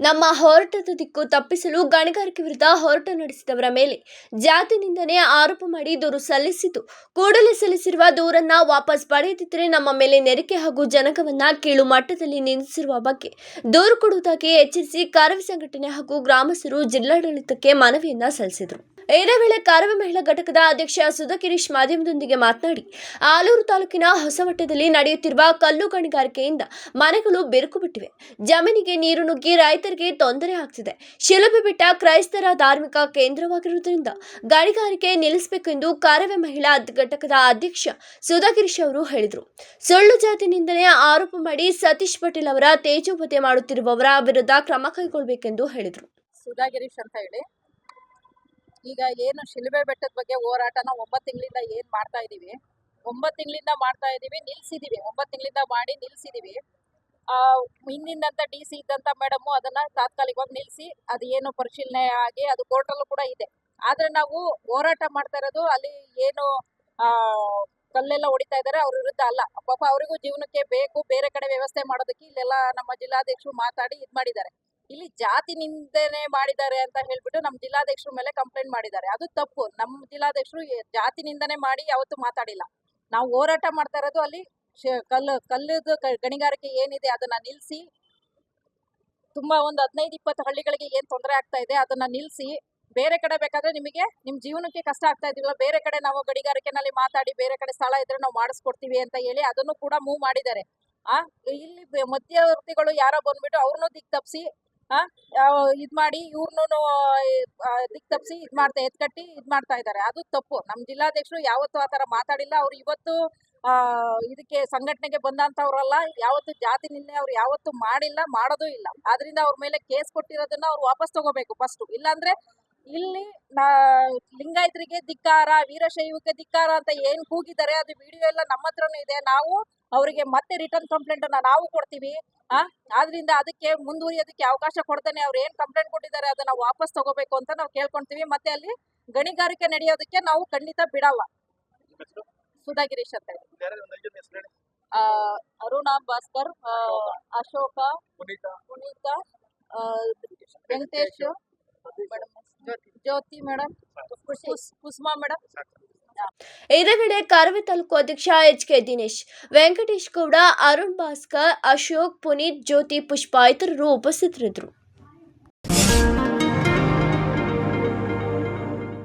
ನಮ್ಮ ಹೋರಾಟದ ದಿಕ್ಕು ತಪ್ಪಿಸಲು ಗಣಿಗಾರಿಕೆ ವಿರುದ್ಧ ಹೋರಾಟ ನಡೆಸಿದವರ ಮೇಲೆ ಜಾತಿ ನಿಂದನೆ ಆರೋಪ ಮಾಡಿ ದೂರು ಸಲ್ಲಿಸಿತು. ಕೂಡಲೇ ಸಲ್ಲಿಸಿರುವ ದೂರನ್ನ ವಾಪಸ್ ಪಡೆಯದಿದ್ದರೆ ನಮ್ಮ ಮೇಲೆ ನೆರಿಕೆ ಹಾಗೂ ಜನಕವನ್ನ ಕೀಳು ಮಟ್ಟದಲ್ಲಿ ನಿಂದಿಸಿರುವ ಬಗ್ಗೆ ದೂರು ಕೊಡುವುದಾಗಿ ಎಚ್ಚರಿಸಿ ಕಾರ್ಯ ಸಂಘಟನೆ ಹಾಗೂ ಗ್ರಾಮಸ್ಥರು ಜಿಲ್ಲಾಡಳಿತಕ್ಕೆ ಮನವಿಯನ್ನ ಸಲ್ಲಿಸಿದರು. ಇದೇ ವೇಳೆ ಕಾರವೆ ಮಹಿಳಾ ಘಟಕದ ಅಧ್ಯಕ್ಷ ಸುಧಕಿರೀಶ್ ಮಾಧ್ಯಮದೊಂದಿಗೆ ಮಾತನಾಡಿ, ಆಲೂರು ತಾಲೂಕಿನ ಹೊಸಮಟ್ಟದಲ್ಲಿ ನಡೆಯುತ್ತಿರುವ ಕಲ್ಲು ಗಣಿಗಾರಿಕೆಯಿಂದ ಮನೆಗಳು ಬಿರುಕು ಬಿಟ್ಟಿವೆ. ಜಮೀನಿಗೆ ನೀರು ನುಗ್ಗಿ ರೈತರಿಗೆ ತೊಂದರೆ ಆಗ್ತಿದೆ. ಶಿಲುಬೆ ಬಿಟ್ಟ ಕ್ರೈಸ್ತರ ಧಾರ್ಮಿಕ ಕೇಂದ್ರವಾಗಿರುವುದರಿಂದ ಗಣಿಗಾರಿಕೆ ನಿಲ್ಲಿಸಬೇಕೆಂದು ಕಾರವೆ ಮಹಿಳಾ ಘಟಕದ ಅಧ್ಯಕ್ಷ ಸುಧಾಗಿರೀಶ್ ಅವರು ಹೇಳಿದರು. ಸುಳ್ಳು ಜಾತಿ ನಿಂದನೆ ಆರೋಪ ಮಾಡಿ ಸತೀಶ್ ಪಟೇಲ್ ಅವರ ತೇಜೋವಧೆ ಮಾಡುತ್ತಿರುವವರ ವಿರುದ್ಧ ಕ್ರಮ ಕೈಗೊಳ್ಳಬೇಕೆಂದು ಹೇಳಿದರು. ಸುಧಾಗಿರೀಶ್ ಅಂತ ಹೇಳಿ ಈಗ ಏನು ಶಿಲುಬೆ ಬೆಟ್ಟದ ಬಗ್ಗೆ ಹೋರಾಟನ ಒಂಬತ್ತು ತಿಂಗಳಿಂದ ಏನ್ ಮಾಡ್ತಾ ಇದೀವಿ? ಒಂಬತ್ತು ತಿಂಗಳಿಂದ ಮಾಡ್ತಾ ಇದೀವಿ, ನಿಲ್ಸಿದೀವಿ. ಒಂಬತ್ತು ತಿಂಗಳಿಂದ ಮಾಡಿ ನಿಲ್ಸಿದೀವಿ. ಆ ಡಿ ಸಿ ಇದ್ದಂತ ಮೇಡಮ್ ಅದನ್ನ ತಾತ್ಕಾಲಿಕವಾಗಿ ನಿಲ್ಸಿ, ಅದು ಏನು ಪರಿಶೀಲನೆ ಆಗಿ, ಅದು ಕೋರ್ಟಲ್ಲೂ ಕೂಡ ಇದೆ. ಆದ್ರೆ ನಾವು ಹೋರಾಟ ಮಾಡ್ತಾ ಇರೋದು, ಅಲ್ಲಿ ಏನು ಕಲ್ಲೆಲ್ಲ ಹೊಡಿತಾ ಇದಾರೆ, ಅವ್ರ ವಿರುದ್ಧ ಅಲ್ಲ. ಪಾಪ ಅವರಿಗೂ ಜೀವನಕ್ಕೆ ಬೇಕು, ಬೇರೆ ಕಡೆ ವ್ಯವಸ್ಥೆ ಮಾಡೋದಕ್ಕೆ ಇಲ್ಲೆಲ್ಲ ನಮ್ಮ ಜಿಲ್ಲಾಧ್ಯಕ್ಷರು ಮಾತಾಡಿ ಇದ್ ಮಾಡಿದ್ದಾರೆ. ಇಲ್ಲಿ ಜಾತಿ ನಿಂದನೆ ಮಾಡಿದ್ದಾರೆ ಅಂತ ಹೇಳ್ಬಿಟ್ಟು ನಮ್ಮ ಜಿಲ್ಲಾಧ್ಯಕ್ಷರ ಮೇಲೆ ಕಂಪ್ಲೇಂಟ್ ಮಾಡಿದ್ದಾರೆ. ಅದು ತಪ್ಪು. ನಮ್ಮ ಜಿಲ್ಲಾಧ್ಯಕ್ಷರು ಜಾತಿ ನಿಂದನೆ ಮಾಡಿ ಯಾವತ್ತು ಮಾತಾಡಿಲ್ಲ. ನಾವು ಹೋರಾಟ ಮಾಡ್ತಾ ಇರೋದು ಅಲ್ಲಿ ಕಲ್ಲು, ಕಲ್ಲದ ಗಣಿಗಾರಿಕೆ ಏನಿದೆ ಅದನ್ನ ನಿಲ್ಸಿ ತುಂಬಾ ಒಂದು ಹದಿನೈದು, ಇಪ್ಪತ್ತು ಹಳ್ಳಿಗಳಿಗೆ ಏನ್ ತೊಂದರೆ ಆಗ್ತಾ ಇದೆ ಅದನ್ನ ನಿಲ್ಸಿ ಬೇರೆ ಕಡೆ ಬೇಕಾದ್ರೆ ನಿಮಗೆ ನಿಮ್ ಜೀವನಕ್ಕೆ ಕಷ್ಟ ಆಗ್ತಾ ಇದೀವಲ್ಲ ಬೇರೆ ಕಡೆ ನಾವು ಗಣಿಗಾರಿಕೆನಲ್ಲಿ ಮಾತಾಡಿ ಬೇರೆ ಕಡೆ ಸ್ಥಳ ಇದ್ರೆ ನಾವು ಮಾಡಿಸ್ಕೊಡ್ತೀವಿ ಅಂತ ಹೇಳಿ ಅದನ್ನು ಕೂಡ ಮೂವ್ ಮಾಡಿದ್ದಾರೆ. ಆ, ಇಲ್ಲಿ ಮಧ್ಯವರ್ತಿಗಳು ಯಾರೋ ಬಂದ್ಬಿಟ್ಟು ಅವ್ರನ್ನೂ ದಿಕ್ ತಪ್ಸಿ ಆ ಇದ್ ಮಾಡಿ ಇವ್ರನ್ನೂ ದಿಕ್ ತಪ್ಸಿ ಇದ್ ಮಾಡ್ತಾ, ಎತ್ಕಟ್ಟಿ ಇದ್ ಮಾಡ್ತಾ ಇದ್ದಾರೆ ಅದು ತಪ್ಪು. ನಮ್ಮ ಜಿಲ್ಲಾಧ್ಯಕ್ಷರು ಯಾವತ್ತು ಆ ತರ ಮಾತಾಡಿಲ್ಲ. ಅವ್ರು ಇವತ್ತು ಇದಕ್ಕೆ ಸಂಘಟನೆಗೆ ಬಂದಂತವ್ರಲ್ಲ ಯಾವತ್ತು ಜಾತಿ ನಿನ್ನೆ ಅವ್ರು ಯಾವತ್ತು ಮಾಡಿಲ್ಲ, ಮಾಡೋದು ಇಲ್ಲ. ಆದ್ರಿಂದ ಅವ್ರ ಮೇಲೆ ಕೇಸ್ ಕೊಟ್ಟಿರೋದನ್ನ ಅವ್ರು ವಾಪಸ್ ತಗೋಬೇಕು ಫಸ್ಟ್. ಇಲ್ಲಾಂದ್ರೆ ಇಲ್ಲಿ ಲಿಂಗಾಯತರಿಗೆ ಧಿಕ್ಕಾರ, ವೀರಶೈವಕ್ಕೆ ಧಿಕ್ಕಾರ ಅಂತ ಏನ್ ಕೂಗಿದ್ದಾರೆ, ಅದು ವಿಡಿಯೋ ಎಲ್ಲ ನಮ್ಮ ಇದೆ. ನಾವು ಅವರಿಗೆ ಮತ್ತೆ ರಿಟರ್ನ್ ಕಂಪ್ಲೇಂಟ್ ಅನ್ನ ನಾವು ಕೊಡ್ತೀವಿ. ಆ? ಆದ್ರಿಂದ ಅದಕ್ಕೆ ಮುಂದುವರಿಯೋದಕ್ಕೆ ಅವಕಾಶ ಕೊಡ್ತಾನೆ. ಅವ್ರು ಏನ್ ಕಂಪ್ಲೇಂಟ್ ಕೊಟ್ಟಿದ್ದಾರೆ ಅದನ್ನ ವಾಪಸ್ ತಗೋಬೇಕು ಅಂತ ನಾವು ಕೇಳ್ಕೊಂತೀವಿ. ಮತ್ತೆ ಅಲ್ಲಿ ಗಣಿಗಾರಿಕೆ ನಡೆಯೋದಕ್ಕೆ ನಾವು ಖಂಡಿತ ಬಿಡಲ್ಲ. ಸುಧಾಗಿರೀಶ್ ಅಂತ Aruna Bhaskar Ashoka Puneeth. Venkatesh. Jyothi madam Kusuma madam. ಇದೇ ವೇಳೆ ಕರವೇ ತಾಲೂಕು ಅಧ್ಯಕ್ಷ ಎಚ್ ಕೆ ದಿನೇಶ್, ವೆಂಕಟೇಶ್ ಗೌಡ, ಅರುಣ್ ಭಾಸ್ಕರ್, ಅಶೋಕ್, ಪುನೀತ್ ಜ್ಯೋತಿ ಪುಷ್ಪ ಇತರರು ಉಪಸ್ಥಿತರಿದ್ದರು.